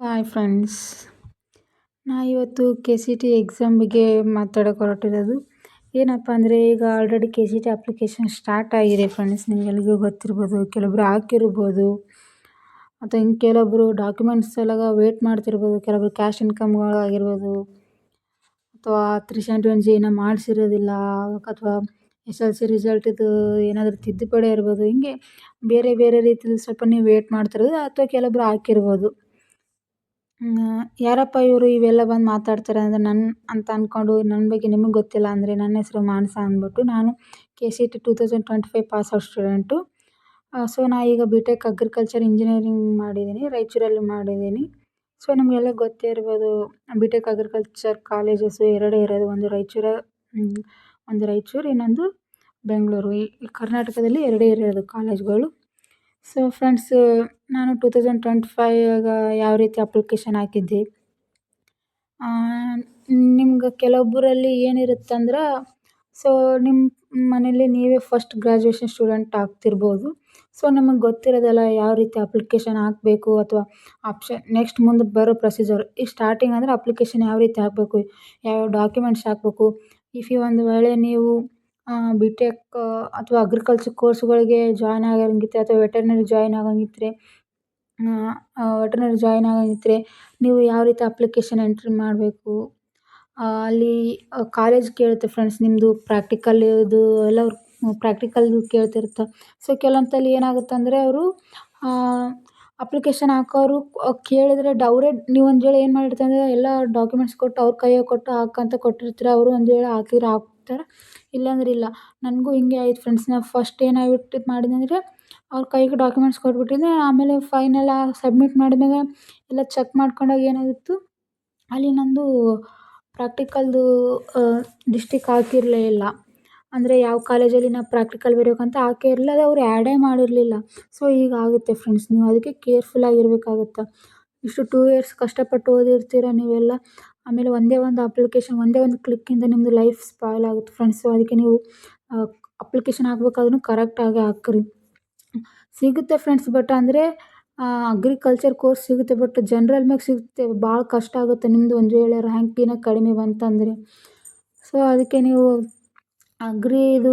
Hi friends ನಾ ಇವತ್ತು K C T exam ಬಗ್ಗೆ ಮಾತಾಡೋಕೆ ಹೊರಟಿರೋದು. ಏನಪ್ಪ ಅಂದರೆ ಈಗ already K C T application start ಆಗಿದೆ ಫ್ರೆಂಡ್ಸ್ ನಿಮಗೆಲ್ರಿಗೂ ಗೊತ್ತಿರ್ಬೋದು ಕೆಲವೊಬ್ರು ಹಾಕಿರ್ಬೋದು ಮತ್ತು ಹಿಂಗೆ ಕೆಲವೊಬ್ರು ಡಾಕ್ಯುಮೆಂಟ್ಸ್ ಎಲ್ಲ ವೇಟ್ ಮಾಡ್ತಿರ್ಬೋದು ಕೆಲವೊಬ್ರು ಕ್ಯಾಶ್ ಇನ್ಕಮ್ಗಳಾಗಿರ್ಬೋದು ಅಥವಾ ತ್ರೀ ಸೆವೆಂಟಿ ಒನ್ ಜಿನ ಮಾಡಿಸಿರೋದಿಲ್ಲ, ಅಥವಾ ಎಸ್ ಎಲ್ ಸಿ ರಿಸಲ್ಟಿದು ಏನಾದರೂ ತಿದ್ದುಪಡಿ ಇರ್ಬೋದು, ಹಿಂಗೆ ಬೇರೆ ಬೇರೆ ರೀತಿಲಿ ಸ್ವಲ್ಪ ನೀವು ವೇಟ್ ಮಾಡ್ತಿರೋದು, ಅಥವಾ ಕೆಲವೊಬ್ರು ಹಾಕಿರ್ಬೋದು. ಯಾರಪ್ಪ ಇವರು ಇವೆಲ್ಲ ಬಂದು ಮಾತಾಡ್ತಾರೆ ಅಂದರೆ ನನ್ನ ಅಂತ ಅಂದ್ಕೊಂಡು ನನ್ನ ಬಗ್ಗೆ ನಿಮಗೆ ಗೊತ್ತಿಲ್ಲ ಅಂದರೆ ನನ್ನ ಹೆಸರು ಮಾನಸ ಅಂದ್ಬಿಟ್ಟು ನಾನು K C T two thousand twenty five pass out student so ನಾ ಈಗ ಬಿ ಟೆಕ್ ಅಗ್ರಿಕಲ್ಚರ್ ಇಂಜಿನಿಯರಿಂಗ್ ಮಾಡಿದ್ದೀನಿ ರಾಯಚೂರಲ್ಲಿ ಮಾಡಿದ್ದೀನಿ ಸೊ ನಿಮಗೆಲ್ಲ ಗೊತ್ತೇ ಇರ್ಬೋದು ಬಿ ಟೆಕ್ ಅಗ್ರಿಕಲ್ಚರ್ ಕಾಲೇಜಸ್ಸು ಎರಡೇ ಇರೋದು, ಒಂದು ರಾಯಚೂರು ಒಂದು ರಾಯಚೂರು, ಇನ್ನೊಂದು ಬೆಂಗಳೂರು. ಈ ಕರ್ನಾಟಕದಲ್ಲಿ ಎರಡೇ ಇರೋದು ಕಾಲೇಜ್ಗಳು ಸೊ ಫ್ರೆಂಡ್ಸ್ ನಾನು ಟೂ ತೌಸಂಡ್ ಟ್ವೆಂಟಿ ಫೈವಾಗ ಯಾವ ರೀತಿ ಅಪ್ಲಿಕೇಶನ್ ಹಾಕಿದ್ದೆ? ನಿಮ್ಗೆ ಕೆಲವೊಬ್ಬರಲ್ಲಿ ಏನಿರುತ್ತಂದ್ರೆ ಸೊ ನಿಮ್ಮ ಮನೇಲಿ ನೀವೇ ಫಸ್ಟ್ ಗ್ರ್ಯಾಜುಯೇಷನ್ ಸ್ಟೂಡೆಂಟ್ ಆಗ್ತಿರ್ಬೋದು. ಸೊ ನಿಮಗೆ ಗೊತ್ತಿರೋದಲ್ಲ ಯಾವ ರೀತಿ ಅಪ್ಲಿಕೇಶನ್ ಹಾಕಬೇಕು ಅಥವಾ ಆಪ್ಷನ್ ನೆಕ್ಸ್ಟ್ ಮುಂದೆ ಬರೋ ಪ್ರೊಸೀಜರ್ ಈಗ ಸ್ಟಾರ್ಟಿಂಗ್ ಅಂದರೆ ಅಪ್ಲಿಕೇಶನ್ ಯಾವ ರೀತಿ ಹಾಕಬೇಕು ಯಾವ್ಯಾವ ಡಾಕ್ಯುಮೆಂಟ್ಸ್ ಹಾಕಬೇಕು ಇಫ್ ಈ ಒಂದು ವೇಳೆ ನೀವು ಬಿ ಟೆಕ್ ಅಥವಾ ಅಗ್ರಿಕಲ್ಚರ್ ಕೋರ್ಸ್ಗಳಿಗೆ ಜಾಯ್ನ್ ಆಗಂಗಿದ್ರೆ ಅಥವಾ ವೆಟರ್ನರಿ ಜಾಯ್ನ್ ಆಗಂಗಿದ್ರೆ ವೆಟರ್ನರಿ ಜಾಯ್ನ್ ಆಗಂಗಿದ್ರೆ ನೀವು ಯಾವ ರೀತಿ ಅಪ್ಲಿಕೇಶನ್ ಎಂಟ್ರಿ ಮಾಡಬೇಕು? ಅಲ್ಲಿ ಕಾಲೇಜ್ ಕೇಳುತ್ತೆ ಫ್ರೆಂಡ್ಸ್ ನಿಮ್ಮದು ಪ್ರಾಕ್ಟಿಕಲ್ ಇದು ಎಲ್ಲ ಪ್ರಾಕ್ಟಿಕಲ್ ಕೇಳ್ತಿರುತ್ತೆ ಸೊ ಕೆಲವೊಂದಲ್ಲಿ ಏನಾಗುತ್ತೆ ಅಂದರೆ ಅವರು ಅಪ್ಲಿಕೇಶನ್ ಹಾಕೋರು ಕೇಳಿದ್ರೆ ಅವರೇ ನೀವು ಒಂದು ವೇಳೆ ಏನು ಮಾಡಿರ್ತಂದ್ರೆ ಎಲ್ಲ ಡಾಕ್ಯುಮೆಂಟ್ಸ್ ಕೊಟ್ಟು ಅವ್ರ ಕೈಯಾಗೆ ಕೊಟ್ಟು ಹಾಕಂತ ಕೊಟ್ಟಿರ್ತಾರೆ, ಅವರು ಒಂದು ವೇಳೆ ಹಾಕಿದ್ರೆ ಹಾಕ್ತಾರೆ. ಇಲ್ಲಾಂದ್ರೆ ಇಲ್ಲ. ನನಗೂ ಹಿಂಗೆ ಆಯ್ತು ಫ್ರೆಂಡ್ಸ್ ನಾ ಫಸ್ಟ್ ಏನಾಗ್ಬಿಟ್ಟು ಮಾಡಿದೆ ಅಂದರೆ ಅವ್ರ ಕೈಗೆ ಡಾಕ್ಯುಮೆಂಟ್ಸ್ ಕೊಟ್ಬಿಟ್ಟಿದ್ದೆ ಆಮೇಲೆ ಫೈನಲ್ ಸಬ್ಮಿಟ್ ಮಾಡಿದಾಗ ಎಲ್ಲ ಚೆಕ್ ಮಾಡ್ಕೊಂಡಾಗ ಏನಾಗಿತ್ತು? ಅಲ್ಲಿ ನನ್ನದು ಪ್ರಾಕ್ಟಿಕಲ್ದು ಡಿಸ್ಟಿಕ್ ಹಾಕಿರಲೇ ಇಲ್ಲ. ಅಂದರೆ ಯಾವ ಕಾಲೇಜಲ್ಲಿ ನಾವು ಪ್ರಾಕ್ಟಿಕಲ್ ಬರಿಬೇಕಂತ ಹಾಕೇ ಇರಲಿಲ್ಲ. ಅದು ಅವ್ರು ಆ್ಯಡೇ ಮಾಡಿರಲಿಲ್ಲ. ಸೊ ಆಗುತ್ತೆ ಫ್ರೆಂಡ್ಸ್ ನೀವು ಅದಕ್ಕೆ ಕೇರ್ಫುಲ್ ಆಗಿರಬೇಕಾಗತ್ತೆ. ಇಷ್ಟು ಟೂ ಇಯರ್ಸ್ ಕಷ್ಟಪಟ್ಟು ಓದಿರ್ತೀರ ನೀವೆಲ್ಲ. ಆಮೇಲೆ ಒಂದೇ ಒಂದು ಅಪ್ಲಿಕೇಶನ್ ಒಂದೇ ಒಂದು ಕ್ಲಿಕ್ಕಿಂದ ನಿಮ್ಮದು ಲೈಫ್ ಸ್ಪಾಯ್ಲ್ ಆಗುತ್ತೆ ಫ್ರೆಂಡ್ಸ್ ಅದಕ್ಕೆ ನೀವು ಅಪ್ಲಿಕೇಶನ್ ಹಾಕ್ಬೇಕಾದ್ರೂ ಕರೆಕ್ಟಾಗಿ ಹಾಕ್ರಿ. ಸಿಗುತ್ತೆ ಫ್ರೆಂಡ್ಸ್ ಬಟ್ ಅಂದರೆ ಅಗ್ರಿಕಲ್ಚರ್ ಕೋರ್ಸ್ ಸಿಗುತ್ತೆ ಬಟ್ ಜನ್ರಲ್ ಮ್ಯಾಗ ಸಿಗುತ್ತೆ, ಭಾಳ ಕಷ್ಟ ಆಗುತ್ತೆ ನಿಮ್ಮದು ಒಂದು ವೇಳೆ ರ್ಯಾಂಕಿನ ಕಡಿಮೆ ಬಂತಂದರೆ. ಸೊ ಅದಕ್ಕೆ ನೀವು ಅಗ್ರಿದು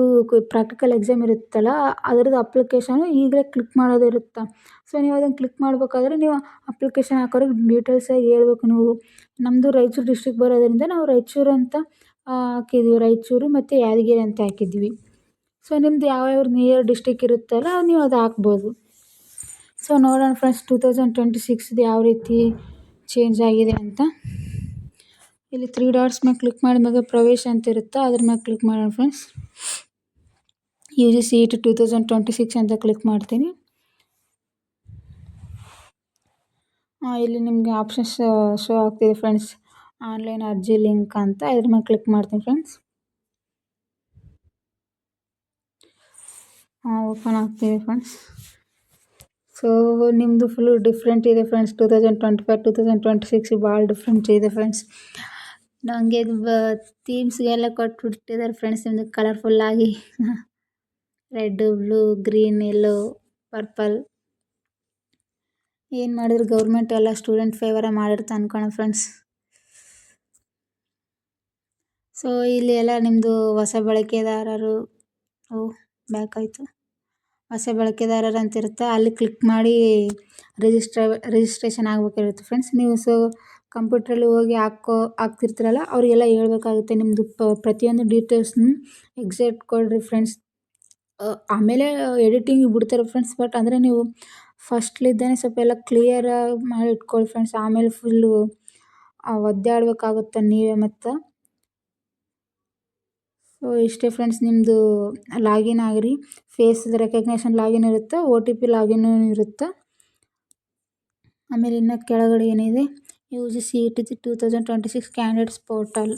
ಪ್ರಾಕ್ಟಿಕಲ್ ಎಕ್ಸಾಮ್ ಇರುತ್ತಲ್ಲ, ಅದ್ರದ್ದು ಅಪ್ಲಿಕೇಶನು ಈಗಲೇ ಕ್ಲಿಕ್ ಮಾಡೋದಿರುತ್ತೆ ಸೊ ನೀವು ಅದನ್ನು ಕ್ಲಿಕ್ ಮಾಡಬೇಕಾದ್ರೆ ನೀವು ಅಪ್ಲಿಕೇಶನ್ ಹಾಕೋರಿಗೆ ಡೀಟೇಲ್ಸಾಗಿ ಹೇಳ್ಬೇಕು ನೀವು. ನಮ್ಮದು ರಾಯಚೂರು ಡಿಸ್ಟ್ರಿಕ್ ಬರೋದರಿಂದ ನಾವು ರಾಯಚೂರು ಅಂತ ಹಾಕಿದ್ವಿ. ರಾಯಚೂರು ಮತ್ತು ಯಾದಗಿರಿ ಅಂತ ಹಾಕಿದ್ವಿ. ಸೊ ನಿಮ್ದು ಯಾವ್ಯಾವ ನಿಯರ್ ಡಿಸ್ಟಿಕ್ ಇರುತ್ತಲ್ಲ ನೀವು ಅದು ಹಾಕ್ಬೋದು. ಸೊ ನೋಡೋಣ ಫ್ರೆಂಡ್ಸ್ ಟೂ ತೌಸಂಡ್ ಟ್ವೆಂಟಿ ಸಿಕ್ಸ್ದು ಯಾವ ರೀತಿ ಚೇಂಜ್ ಆಗಿದೆ ಅಂತ. ಇಲ್ಲಿ ತ್ರೀ ಡಾಟ್ಸ್ ಮೇಲೆ ಕ್ಲಿಕ್ ಮಾಡಿದಾಗ ಪ್ರವೇಶ ಅಂತ ಇರುತ್ತೆ, ಅದ್ರ ಮೇಲೆ ಕ್ಲಿಕ್ ಮಾಡೋಣ friends U G C E two thousand twenty six ಅಂತ ಕ್ಲಿಕ್ ಮಾಡ್ತೀನಿ. ಇಲ್ಲಿ ನಿಮಗೆ ಆಪ್ಷನ್ಸ್ ಶೋ ಆಗ್ತಿದೆ ಫ್ರೆಂಡ್ಸ್ ಆನ್ಲೈನ್ ಅರ್ಜಿ ಲಿಂಕ್ ಅಂತ, ಇದ್ರ ಮೇಲೆ ಕ್ಲಿಕ್ ಮಾಡ್ತೀನಿ ಫ್ರೆಂಡ್ಸ್ ಓಪನ್ ಆಗ್ತಿದೆ ಫ್ರೆಂಡ್ಸ್ ಸೊ ನಿಮ್ಮದು ಫುಲ್ಲು ಡಿಫ್ರೆಂಟ್ ಇದೆ friends two thousand twenty five two thousand twenty six ಭಾಳ ಡಿಫ್ರೆಂಟ್ ಇದೆ ಫ್ರೆಂಡ್ಸ್ ನನಗೆ ಥೀಮ್ಸ್ಗೆಲ್ಲ ಕೊಟ್ಬಿಟ್ಟಿದ್ದಾರೆ ಫ್ರೆಂಡ್ಸ್ ನಿಮ್ಮದು ಕಲರ್ಫುಲ್ಲಾಗಿ red blue green yellow purple ಏನು ಮಾಡಿದ್ರು ಗೌರ್ಮೆಂಟ್ ಎಲ್ಲ ಸ್ಟೂಡೆಂಟ್ ಫೇವರ ಮಾಡಿರ್ತಾ ಅನ್ಕೋಣ ಫ್ರೆಂಡ್ಸ್ ಸೊ ಇಲ್ಲಿ ಎಲ್ಲ ನಿಮ್ಮದು ಹೊಸ ಬಳಕೆದಾರರು, ಓ ಬ್ಯಾಕ್ ಆಯಿತು. ಹೊಸ ಬಳಕೆದಾರರು ಅಂತ ಇರುತ್ತೆ ಅಲ್ಲಿ ಕ್ಲಿಕ್ ಮಾಡಿ ರಿಜಿಸ್ಟ್ರ ರಿಜಿಸ್ಟ್ರೇಷನ್ ಆಗಬೇಕಿರುತ್ತೆ ಫ್ರೆಂಡ್ಸ್ ನೀವು ಸೊ ಕಂಪ್ಯೂಟ್ರಲ್ಲಿ ಹೋಗಿ ಹಾಕೋ, ಹಾಕ್ತಿರ್ತಾರಲ್ಲ, ಅವರಿಗೆಲ್ಲ ಹೇಳ್ಬೇಕಾಗುತ್ತೆ ನಿಮ್ಮದು ಪ್ರತಿಯೊಂದು ಡೀಟೇಲ್ಸ್ನು ಎಕ್ಸಾಕ್ಟ್ ಕೊಡಿರಿ ಫ್ರೆಂಡ್ಸ್. ಆಮೇಲೆ ಎಡಿಟಿಂಗ್ ಬಿಡ್ತಾರೆ ಫ್ರೆಂಡ್ಸ್, ಬಟ್ ಅಂದರೆ ನೀವು ಫಸ್ಟ್ಲಿದ್ದಾನೆ ಸ್ವಲ್ಪ ಎಲ್ಲ ಕ್ಲಿಯರಾಗಿ ಮಾಡಿ ಇಟ್ಕೊಳ್ಳಿ ಫ್ರೆಂಡ್ಸ್. ಆಮೇಲೆ ಫುಲ್ಲು ಒದ್ದಾಡಬೇಕಾಗುತ್ತೆ ನೀವೇ ಮತ್ತು. ಸೊ ಇಷ್ಟೇ ಫ್ರೆಂಡ್ಸ್ ನಿಮ್ಮದು ಲಾಗಿನ್ ಆಗಿರಿ. ಫೇಸ್ ರೆಕಗ್ನೇಷನ್ ಲಾಗಿನ್ ಇರುತ್ತೆ, ಓ ಟಿ ಪಿ ಲಾಗಿನ್ ಇರುತ್ತೆ. ಆಮೇಲೆ ಇನ್ನು ಕೆಳಗಡೆ ಏನಿದೆ? U G C E T two thousand twenty six candidates portal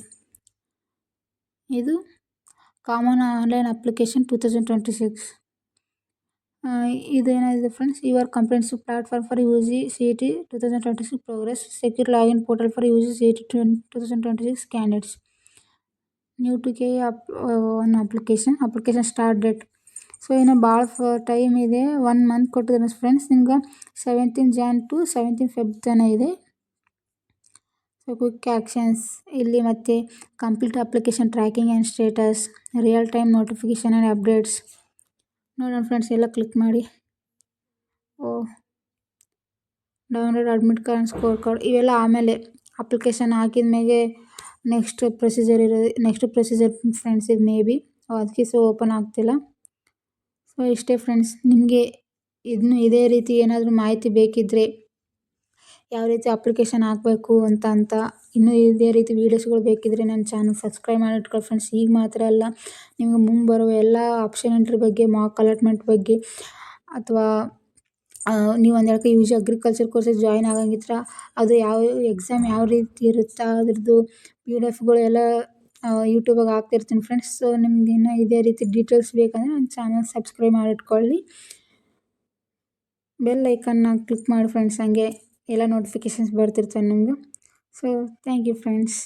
ಇದು common online application two thousand twenty six ಇದೇನಿದೆ friends your comprehensive platform for U G C E T two thousand twenty six progress secure login portal for U G C E T two thousand twenty six candidates new to K up one application application start date so ಇನ್ನು ಭಾಳ ಫ time so quick actions ಇಲ್ಲಿ ಮತ್ತು complete application tracking and status real time notification and updates ನೋಡೋಣ friends ಎಲ್ಲ click ಮಾಡಿ. ಓ download admit card score card ಇವೆಲ್ಲ ಆಮೇಲೆ ಅಪ್ಲಿಕೇಶನ್ ಹಾಕಿದ ಮೇಲೆ ನೆಕ್ಸ್ಟ್ ಪ್ರೊಸೀಜರ್ ಇರೋದು ನೆಕ್ಸ್ಟ್ ಪ್ರೊಸೀಜರ್ ಫ್ರೆಂಡ್ಸ್ ಇದು ಮೇ ಬಿ ಅದಕ್ಕೆ ಸೊ ಓಪನ್ ಆಗ್ತಿಲ್ಲ. ಸೊ ಇಷ್ಟೇ ಫ್ರೆಂಡ್ಸ್ ನಿಮಗೆ ಇದನ್ನು ಇದೇ ರೀತಿ ಏನಾದರೂ ಮಾಹಿತಿ ಬೇಕಿದ್ದರೆ ಯಾವ ರೀತಿ ಅಪ್ಲಿಕೇಶನ್ ಹಾಕಬೇಕು ಅಂತ ಅಂತ ಇನ್ನೂ ಇದೇ ರೀತಿ ವೀಡಿಯೋಸ್ಗಳು ಬೇಕಿದ್ದರೆ ನನ್ನ ಚಾನಲ್ ಸಬ್ಸ್ಕ್ರೈಬ್ ಮಾಡಿಟ್ಕೊಳ್ಳಿ ಫ್ರೆಂಡ್ಸ್ ಈಗ ಮಾತ್ರ ಅಲ್ಲ, ನಿಮಗೆ ಮುಂಬರುವ ಎಲ್ಲ ಆಪ್ಷನ್ ಎಂಟ್ರಿ ಬಗ್ಗೆ ಮಾಕ್ ಅಲಾಟ್ಮೆಂಟ್ ಬಗ್ಗೆ, ಅಥವಾ ನೀವು ಒಂದು ಹೇಳಕ್ಕೆ ಜಿ ಅಗ್ರಿಕಲ್ಚರ್ ಕೋರ್ಸಸ್ ಜಾಯ್ನ್ ಆಗಂಗಿದ್ರೆ ಅದು ಯಾವ ಎಕ್ಸಾಮ್ ಯಾವ ರೀತಿ ಇರುತ್ತೆ ಅದ್ರದ್ದು ಪಿ ಡಿ ಎಫ್ಗಳು ಎಲ್ಲ ಯೂಟ್ಯೂಬಾಗ ಹಾಕ್ತಿರ್ತೀನಿ ಫ್ರೆಂಡ್ಸ್ ಸೊ ನಿಮ್ಗೆ ಇನ್ನೂ ಇದೇ ರೀತಿ ಡೀಟೇಲ್ಸ್ ಬೇಕಂದರೆ ನನ್ನ ಚಾನಲ್ ಸಬ್ಸ್ಕ್ರೈಬ್ ಮಾಡಿಟ್ಕೊಳ್ಳಿ ಬೆಲ್ ಐಕನ್ನ ಕ್ಲಿಕ್ ಮಾಡಿ ಫ್ರೆಂಡ್ಸ್ ಹಂಗೆ. ಎಲ್ಲ ನೋಟಿಫಿಕೇಶನ್ಸ್ ಬರ್ತಿರ್ತವೆ ನಿಮ್ಗೆ. So thank you friends